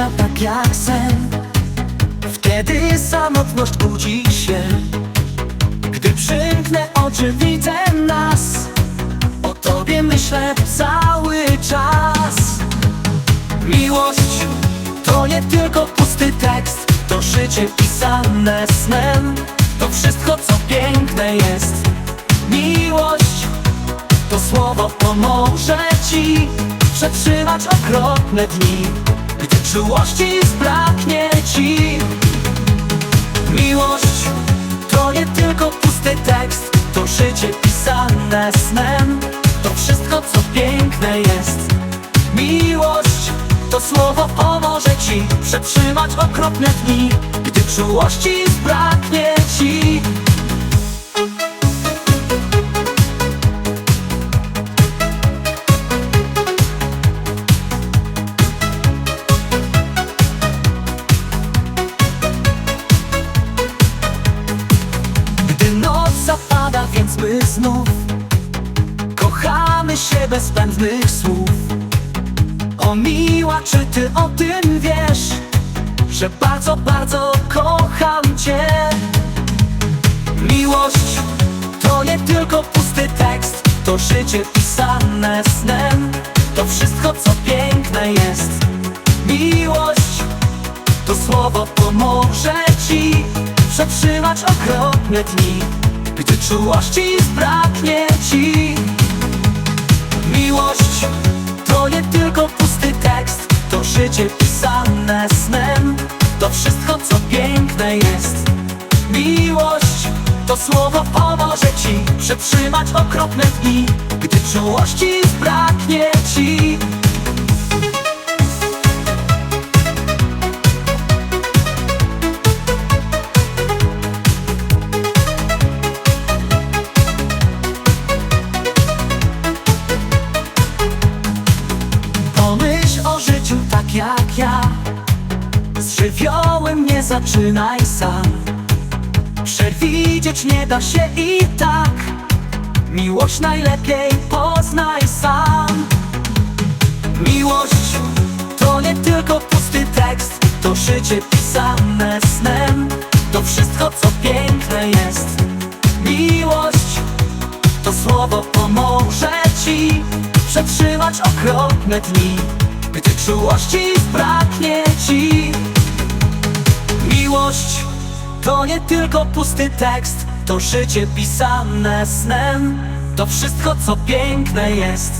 znika tak jak sen. Wtedy samotność budzi się. Gdy przymknę oczy widzę nas. O tobie myślę cały czas. Miłość to nie tylko pusty tekst To życie pisane snem. To wszystko co piękne jest. Miłość to słowo pomoże ci Przetrzymać okropne dni Gdy czułości zbraknie ci Miłość to nie tylko pusty tekst To życie pisane snem. To wszystko co piękne jest. Miłość to słowo pomoże ci Przetrzymać okropne dni. Gdy czułości zbraknie ci Się bez zbędnych słów. O miła, czy ty o tym wiesz? Że bardzo, bardzo kocham cię? Miłość to nie tylko pusty tekst To życie pisane snem. To wszystko co piękne jest. Miłość to słowo pomoże ci Przetrzymać okropne dni Gdy czułości zbraknie ci Miłość. To nie tylko pusty tekst To życie pisane snem. To wszystko co piękne jest. Miłość to słowo pomoże ci Przetrzymać okropne dni Gdy czułości zbraknie ci tak jak ja. Z żywiołem nie zaczynaj sam. Przewidzieć nie da się i tak. Miłość najlepiej poznaj sam. Miłość to nie tylko pusty tekst To życie pisane snem. To wszystko co piękne jest. Miłość to słowo pomoże ci Przetrzymać okropne dni Gdy czułości zbraknie ci. Miłość to nie tylko pusty tekst To życie pisane snem. To wszystko co piękne jest.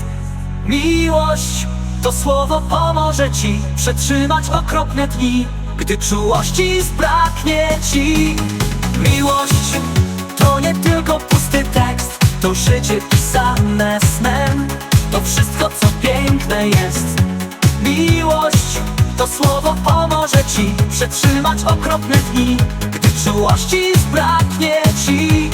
Miłość to słowo pomoże ci Przetrzymać okropne dni. Gdy czułości zbraknie ci. Miłość to nie tylko pusty tekst To życie pisane snem. To wszystko co piękne jest Miłość. To słowo pomoże ci Przetrzymać okropne dni Gdy czułości zbraknie ci